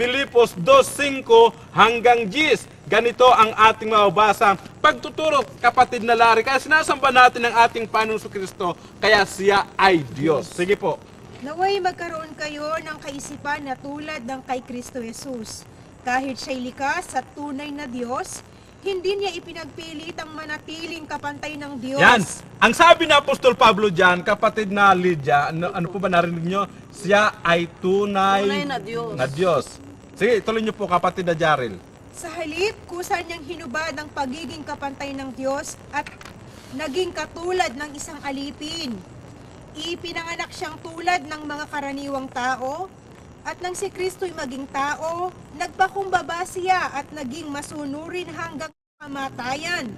Filipos 2.5 hanggang 10. Ganito ang ating mababasa. Pagtuturo, kapatid na Larry, kaya sinasamba natin ang ating Panginoon Kristo, kaya siya ay Diyos. Sige po. Naway magkaroon kayo ng kaisipan na tulad ng kay Kristo Jesus. Kahit siya'y likas at tunay na Diyos, hindi niya ipinagpilit ang manatiling kapantay ng Diyos. Yan. Ang sabi na Apostol Pablo dyan, kapatid na Lydia, ano, ano po ba narinig nyo? Siya ay tunay, Tunay na Diyos. na Diyos. Sige, tuloy nyo po kapatid na Jaril. Sa halip, kusa niyang hinubad ang pagiging kapantay ng Diyos at naging katulad ng isang alipin. Ipinanganak siyang tulad ng mga karaniwang tao at nang si Kristo'y maging tao, nagpakumbaba siya at naging masunurin hanggang kamatayan.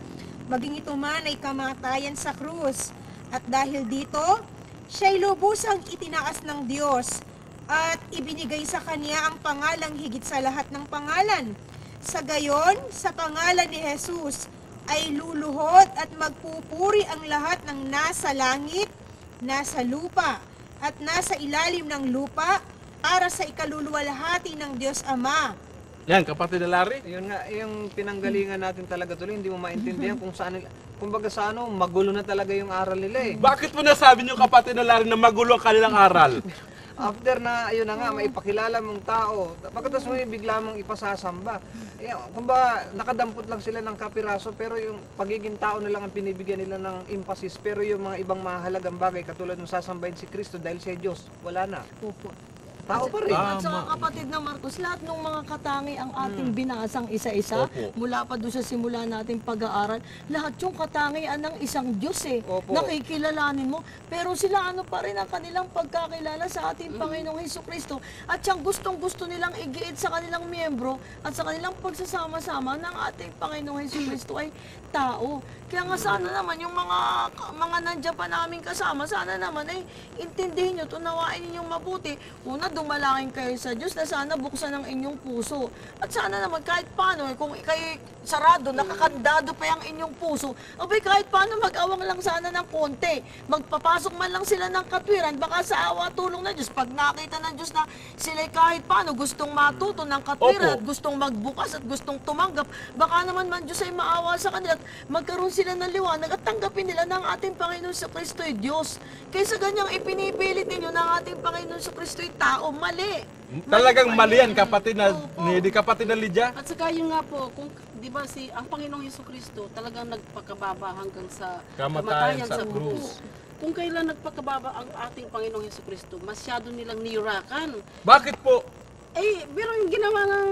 Maging ito man ay kamatayan sa krus. At dahil dito, siya'y lubusang itinaas ng Diyos at ibinigay sa kanya ang pangalang higit sa lahat ng pangalan. Sa gayon, sa pangalan ni Jesus, ay luluhod at magpupuri ang lahat ng nasa langit, nasa lupa, at nasa ilalim ng lupa para sa ikaluluwalhati ng Diyos Ama. Yan, kapatid na Larry. Yun nga, yung pinanggalingan natin talaga tuloy, hindi mo maintindihan kung saan nila, kumbaga sa ano, magulo na talaga yung aral nila eh. Bakit mo nasabi nyo kapatid na Larry na magulo ang kanilang aral? After na, ayun na nga, maipakilala mong tao, pagkatapos mo bigla mong ipasasamba. Eh, kumbaga, nakadampot lang sila ng kapiraso, pero yung pagiging tao na lang ang pinibigyan nila ng emphasis, pero yung mga ibang mahalagang bagay, katulad ng sasambahin si Kristo dahil siya Diyos, wala na. Opo. Tao pa rin. At saka kapatid na Marcos, lahat ng mga katangi ang ating binasang isa-isa, Opo. mula pa doon sa simula nating pag-aaral, lahat yung katangian ng isang Diyos eh. Opo. Nakikilalanin mo. Pero sila ano pa rin ang kanilang pagkakilala sa ating Panginoong Heso Kristo. At siyang gustong gusto nilang igiit sa kanilang miyembro at sa kanilang pagsasama-sama ng ating Panginoong Heso Kristo ay tao. Kaya nga sana naman yung mga mga nandiyan pa namin kasama, sana naman ay intindihin nyo, tunawain ninyong mabuti. Una, dumalangin kayo sa Diyos na sana buksan ang inyong puso. At sana naman kahit paano, eh, kung kayo sarado, nakakandado pa yung inyong puso, abay kahit paano mag-awang lang sana ng konti. Magpapasok man lang sila ng katwiran, baka sa awa tulong ng Diyos. Pag nakita ng Diyos na sila kahit paano gustong matuto ng katwiran Opo. at gustong magbukas at gustong tumanggap, baka naman man Diyos ay maawa sa kanila at magkaroon sila ng liwanag at tanggapin nila ng ating Panginoon sa Kristo ay Diyos. Kaysa ganyang ipinipilit ninyo ng ating Panginoon sa Kristo ay tao, mali. Talagang mali yan kapatid na, Opo. ni, di kapatid na Lydia. At saka yun nga po, kung 'di ba si ang Panginoong Hesus Kristo talagang nagpakababa hanggang sa Kamatayan sa krus. Kung kailan nagpakababa ang ating Panginoong Hesus Kristo, masyado nilang niyurakan. Bakit po? Eh, pero yung ginawa ng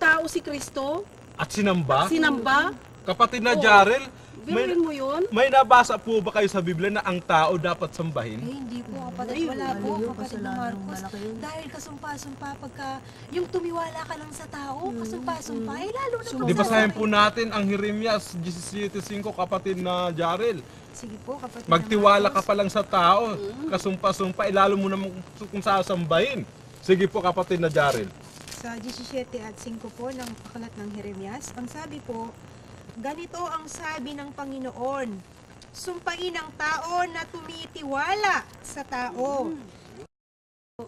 tao si Kristo, At sinamba? sinamba, Kapatid na Oo. Jaril, may, biruin mo yun. may nabasa po ba kayo sa Biblia na ang tao dapat sambahin? Eh, hindi kapatid, Ay, wala po yun, kapatid ni Marcos. Dahil kasumpa-sumpa pagka yung tumiwala ka lang sa tao, kasumpa-sumpa, eh lalo na Sumpa- Di ba sahin po natin ang Jeremias 17.5 kapatid na Jaril? Sige po kapatid na Magtiwala ka pa lang sa tao, kasumpa-sumpa, ilalo mo naman kung sasambahin. Sige po kapatid na Jaril. Sa 17 at 5 po ng aklat ng Jeremias, ang sabi po, ganito ang sabi ng Panginoon, sumpain ang tao na tumitiwala sa tao.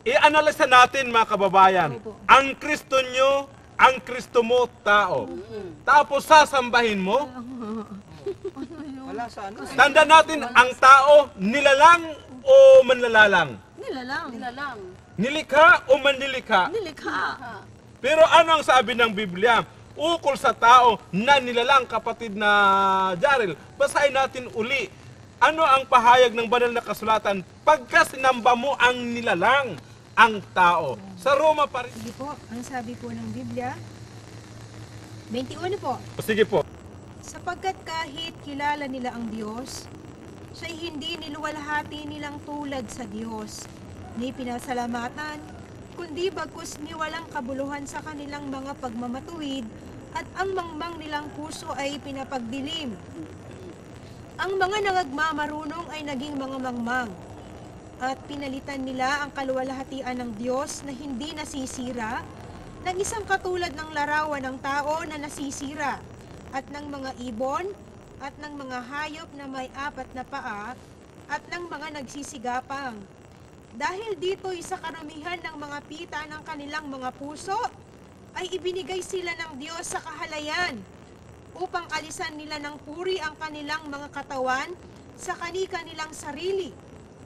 I-analyze natin mga kababayan. Ang Kristo nyo, ang Kristo mo, tao. Tapos sasambahin mo, Wala sa ano. eh. tanda natin ang tao, nilalang o manlalalang? Nilalang. Sila lang. Nilikha o manlilikha? Nilikha. Pero ano ang sabi ng Biblia? Ukol sa tao na nilalang kapatid na Jaril. Basahin natin uli. Ano ang pahayag ng banal na kasulatan? Pagka sinamba mo ang nilalang, ang tao. Sa Roma pa rin. Sige po, ang sabi po ng Biblia, 21 po, Sige po. sapagkat kahit kilala nila ang Diyos, siya'y hindi niluwalhati nilang tulad sa Diyos, ni pinasalamatan, kundi bagkus ni walang kabuluhan sa kanilang mga pagmamatuwid, at ang mangmang nilang puso ay pinapagdilim. Ang mga nangagmamarunong ay naging mga mangmang, at pinalitan nila ang kaluwalhatian ng Diyos na hindi nasisira, ng isang katulad ng larawan ng tao na nasisira, at ng mga ibon, at ng mga hayop na may apat na paa, at ng mga nagsisigapang. Dahil dito'y sa karamihan ng mga pita ng kanilang mga puso, ay ibinigay sila ng Diyos sa kahalayan upang alisan nila ng puri ang kanilang mga katawan sa kanika nilang sarili,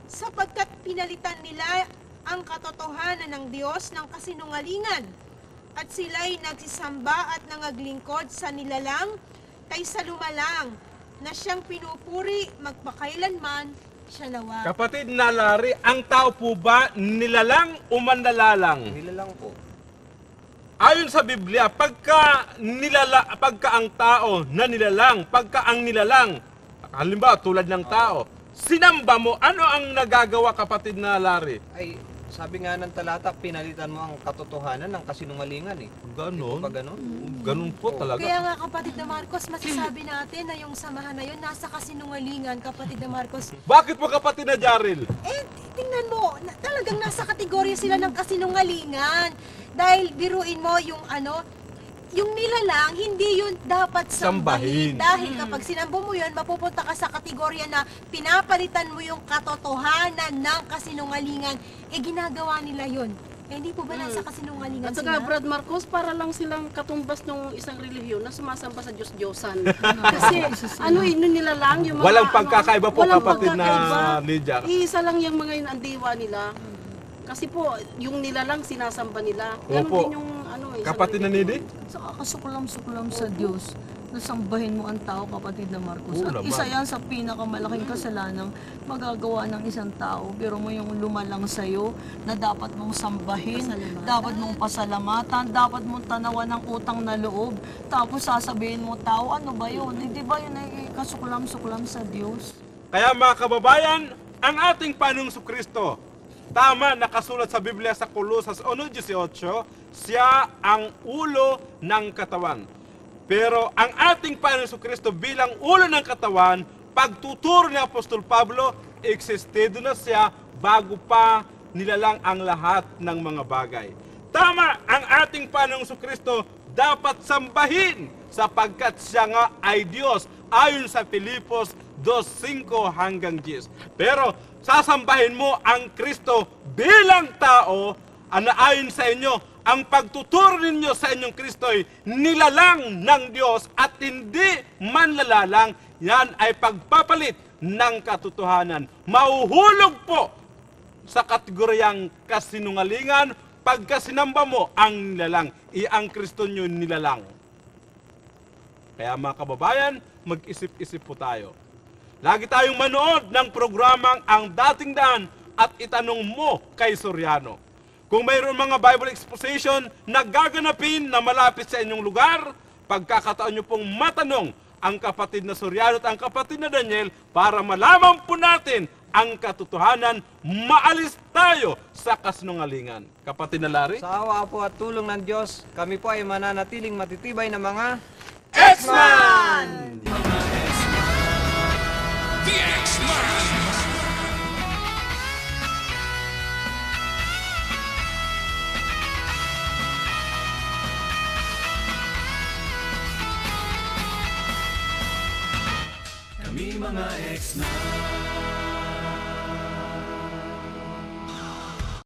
sapagkat pinalitan nila ang katotohanan ng Diyos ng kasinungalingan, at sila'y nagsisamba at nangaglingkod sa nilalang kaysa lumalang, na siyang pinupuri magpakailanman siya nawa. Kapatid na Larry, ang tao po ba nilalang o manlalalang? Nila lang po. Ayon sa Biblia, pagka nilala, pagka ang tao na nilalang, pagka ang nilalang, halimbawa tulad ng tao, sinamba mo, ano ang nagagawa kapatid na Larry? Ay, sabi nga ng talata, pinalitan mo ang katotohanan ng kasinungalingan eh. Ganon. Pa ganon? Ganun po talaga. Kaya nga kapatid na Marcos, masasabi natin na yung samahan na yun nasa kasinungalingan, kapatid na Marcos. Bakit po kapatid na Jaril? Eh, tingnan mo, na, talagang nasa kategorya sila ng kasinungalingan. Dahil biruin mo yung ano, yung nilalang, hindi yun dapat Sambahin. sambahin. Dahil kapag sinambo mo yun, mapupunta ka sa kategorya na pinapalitan mo yung katotohanan ng kasinungalingan. Eh, ginagawa nila yun. Eh, hindi po ba nasa kasinungalingan At sila? saka Brad Marcos, para lang silang katumbas ng isang relihiyon na sumasamba sa Diyos-Diyosan. Kasi ano yun nila lang, yung mga... Walang pagkakaiba po walang kapatid na pagkakaiba. Lydia. Iisa lang yung mga yun ang diwa nila. Kasi po, yung nila lang sinasamba nila. Ganun Opo. din yung eh. Kapatid na. Nidi? Sa kakasuklam-suklam sa Diyos, nasambahin mo ang tao, kapatid na Marcos. Oo At naman. isa yan sa pinakamalaking kasalanan magagawa ng isang tao. Pero mo yung lumalang sa'yo na dapat mong sambahin, dapat mong pasalamatan, dapat mong tanawan ng utang na loob. Tapos sasabihin mo, tao, ano ba yun? Hindi ba yun ay kasuklam-suklam sa Diyos? Kaya mga kababayan, ang ating Panong Kristo, tama nakasulat sa Biblia sa Colosas 1.18, siya ang ulo ng katawan. Pero ang ating Panginoon Kristo bilang ulo ng katawan, pagtuturo ni Apostol Pablo, existido na siya bago pa nilalang ang lahat ng mga bagay. Tama, ang ating Panginoong Kristo dapat sambahin sapagkat siya nga ay Diyos ayon sa Filipos 2.5 hanggang 10. Pero sasambahin mo ang Kristo bilang tao ana ayon sa inyo ang pagtuturo ninyo sa inyong Kristo'y nilalang ng Diyos at hindi manlalalang, yan ay pagpapalit ng katotohanan. Mauhulog po sa kategoryang kasinungalingan pagka sinamba mo ang nilalang. I ang Kristo nyo nilalang. Kaya mga kababayan, mag-isip-isip po tayo. Lagi tayong manood ng programang Ang Dating Daan at itanong mo kay Soriano. Kung mayroon mga Bible exposition na gaganapin na malapit sa inyong lugar, pagkakataon nyo pong matanong ang kapatid na Soriano at ang kapatid na Daniel para malaman po natin ang katotohanan, maalis tayo sa kasinungalingan. Kapatid na Larry? Sa awa po at tulong ng Diyos, kami po ay mananatiling matitibay na mga X-Man! The X-Man. Kami mga X-Man.